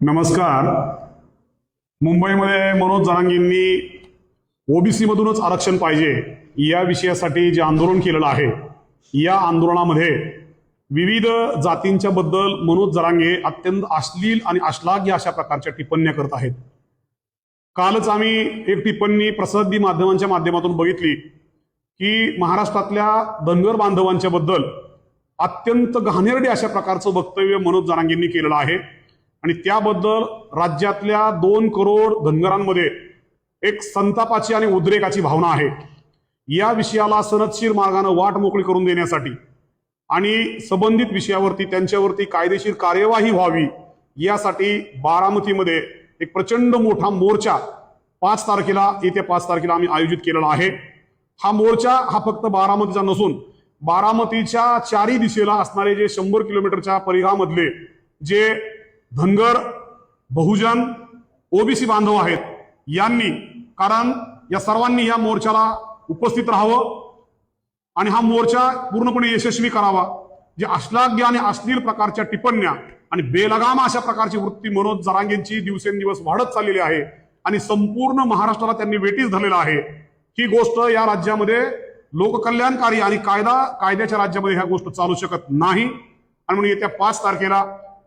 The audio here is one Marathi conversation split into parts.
नमस्कार. मुंबईमध्ये मनोज जरांगींनी ओबीसी मधूनच आरक्षण पाहिजे या विषयासाठी जे आंदोलन केलेलं आहे या आंदोलनामध्ये विविध जातींच्या बद्दल मनोज जरांगे अत्यंत अश्लील आणि अश्लाघ्य अशा प्रकारच्या टिप्पण्या करत आहेत. कालच आम्ही एक टिप्पणी प्रसिद्धी माध्यमांच्या माध्यमातून बघितली की महाराष्ट्रातल्या धनगर बांधवांच्या बद्दल अत्यंत घाणेरडे अशा प्रकारचं वक्तव्य मनोज जरांगेंनी केलेलं आहे. आणि त्याबद्दल राज्यातल्या दोन करोड धनगरांमध्ये एक संतापाची आणि उद्रेकाची भावना आहे. या विषयाला सनदशीर मार्गानं वाट मोकळी करून देण्यासाठी आणि संबंधित विषयावरती त्यांच्यावरती कायदेशीर कार्यवाही व्हावी यासाठी बारामतीमध्ये एक प्रचंड मोठा मोर्चा पाच तारखेला येत्या पाच तारखेला आम्ही आयोजित केलेला आहे. हा मोर्चा हा फक्त बारामतीचा नसून बारामतीच्या चारी दिशेला असणारे जे शंभर किलोमीटरच्या परिघामधले जे धनगर बहुजन ओबीसी बांधव आहेत यांनी कारण या सर्वांनी या मोर्चाला उपस्थित राहावं आणि हा मोर्चा पूर्णपणे यशस्वी करावा. जे अश्लाघ्य आणि अश्लील प्रकारच्या टिप्पण्या आणि बेलगाम अशा प्रकारची वृत्ती मनोज जरांगेंची दिवसेंदिवस वाढत चाललेली आहे आणि संपूर्ण महाराष्ट्राला त्यांनी वेटीस धरलेला आहे. ही गोष्ट या राज्यामध्ये लोककल्याणकारी आणि कायदा कायद्याच्या राज्यामध्ये ह्या गोष्ट चालू शकत नाही. आणि म्हणून येत्या पाच तारखेला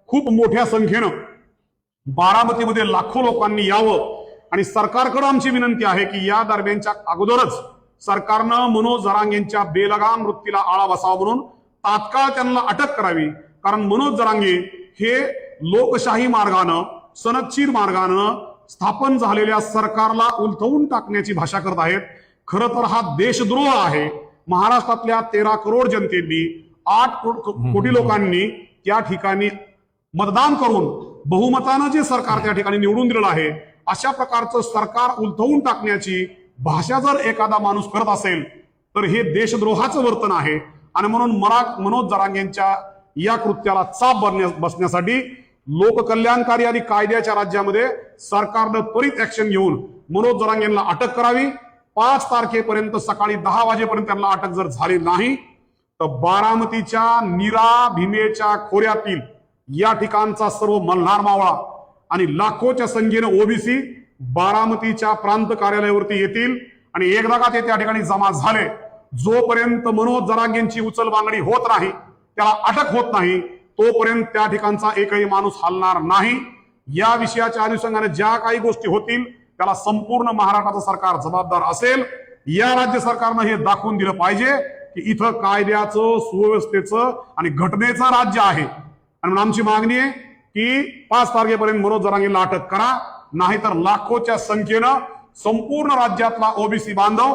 खूप मोठ्या संख्येनं बारामतीमध्ये लाखो लोकांनी यावं. आणि सरकारकडं आमची विनंती आहे की या दरम्यानच्या अगोदरच सरकारनं मनोज जरांग यांच्या बेलगाम वृत्तीला आळा बसावा म्हणून तात्काळ त्यांना अटक करावी. कारण मनोज जरांगे हे लोकशाही मार्गानं सनदशीर मार्गानं स्थापन झालेल्या सरकारला उलथवून टाकण्याची भाषा करत आहेत. खरं तर हा देशद्रोह आहे. महाराष्ट्रातल्या तेरा करोड जनतेनी आठ कोटी लोकांनी त्या ठिकाणी मतदान करून बहुमतानं जे सरकार त्या ठिकाणी निवडून दिलेलं आहे अशा प्रकारचं सरकार उलथवून टाकण्याची भाषा जर एखादा माणूस करत असेल तर हे देशद्रोहाचं वर्तन आहे. आणि म्हणून मरा मनोज जरांगेंच्या या कृत्याला चाप बरण्या- बसण्यासाठी लोककल्याणकारी आणि कायद्याच्या राज्यामध्ये सरकारनं त्वरित ऍक्शन घेऊन मनोज जरांगेंना अटक करावी. पाच तारखेपर्यंत सकाळी दहा वाजेपर्यंत त्यांना अटक जर झाली नाही तर बारामतीच्या निरा भीमेच्या खोऱ्यातील या ठिकाणचा सर्व मल्हार मावळा आणि लाखोच्या संख्येने ओबीसी बारामतीच्या प्रांत कार्यालयावरती येतील आणि एकदा का ते त्या ठिकाणी जमा झाले जोपर्यंत मनोज जरांगेंची उचलबांगडी होत नाही त्याला अटक होत नाही तोपर्यंत त्या ठिकाणचा एकही माणूस हलणार नाही. या विषयाच्या अनुषंगाने ज्या काही गोष्टी होतील त्याला संपूर्ण महाराष्ट्राचं सरकार जबाबदार असेल या राज्य सरकारनं हे दाखवून दिलं पाहिजे की इथं कायद्याचं सुव्यवस्थेचं आणि घटनेचं राज्य आहे. आणि म्हणून आमची मागणी आहे की पाच तारखेपर्यंत मनोज जरांगीला अटक करा नाहीतर लाखोच्या संख्येनं संपूर्ण राज्यातला ओबीसी बांधव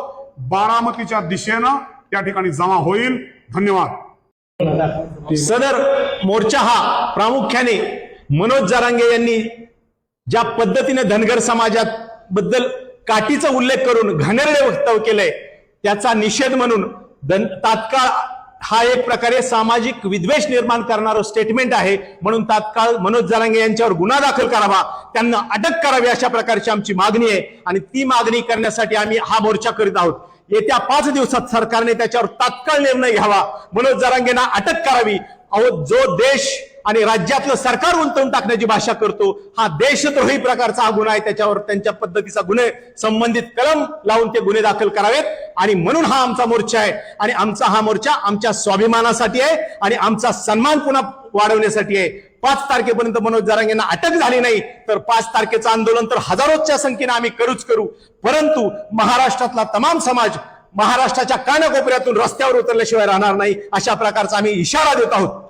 बारामतीच्या दिशेनं त्या ठिकाणी जमा होईल. धन्यवाद. सदर मोर्चा हा प्रामुख्याने मनोज जरांगे यांनी ज्या पद्धतीने धनगर समाजात बद्दल काठीचा उल्लेख करून घाणेरडे वक्तव्य केलंय त्याचा निषेध म्हणून तात्काळ हा एक प्रकारे सामाजिक विद्वेष निर्माण करणारं स्टेटमेंट आहे. म्हणून तात्काळ मनोज जरांगे यांच्यावर गुन्हा दाखल करावा. त्यांना अटक करावी अशा प्रकारची आमची मागणी आहे. आणि ती मागणी करण्यासाठी आम्ही हा मोर्चा करीत आहोत. येत्या पाच दिवसात सरकारने त्याच्यावर तात्काळ निर्णय घ्यावा. मनोज जरांगेंना अटक करावी. अहो जो देश आणि राज्यातलं सरकार उंतवून टाकण्याची भाषा करतो. हा देशद्रोही प्रकारचा हा गुन्हा आहे. त्याच्यावर त्यांच्या पद्धतीचा गुन्हे संबंधित कलम लावून ते गुन्हे दाखल करावेत. आणि म्हणून हा आमचा मोर्चा आहे. आणि आमचा हा मोर्चा आमच्या स्वाभिमानासाठी आहे. आणि आमचा सन्मान पुन्हा वाढवण्यासाठी आहे. पाच तारखेपर्यंत मनोज जरांगेंना अटक झाली नाही तर पाच तारखेचं आंदोलन तर हजारोच्या संख्येने आम्ही करूच करू. परंतु महाराष्ट्रातला तमाम समाज महाराष्ट्राच्या कानाकोपऱ्यातून रस्त्यावर उतरल्याशिवाय राहणार नाही अशा प्रकारचा आम्ही इशारा देत आहोत.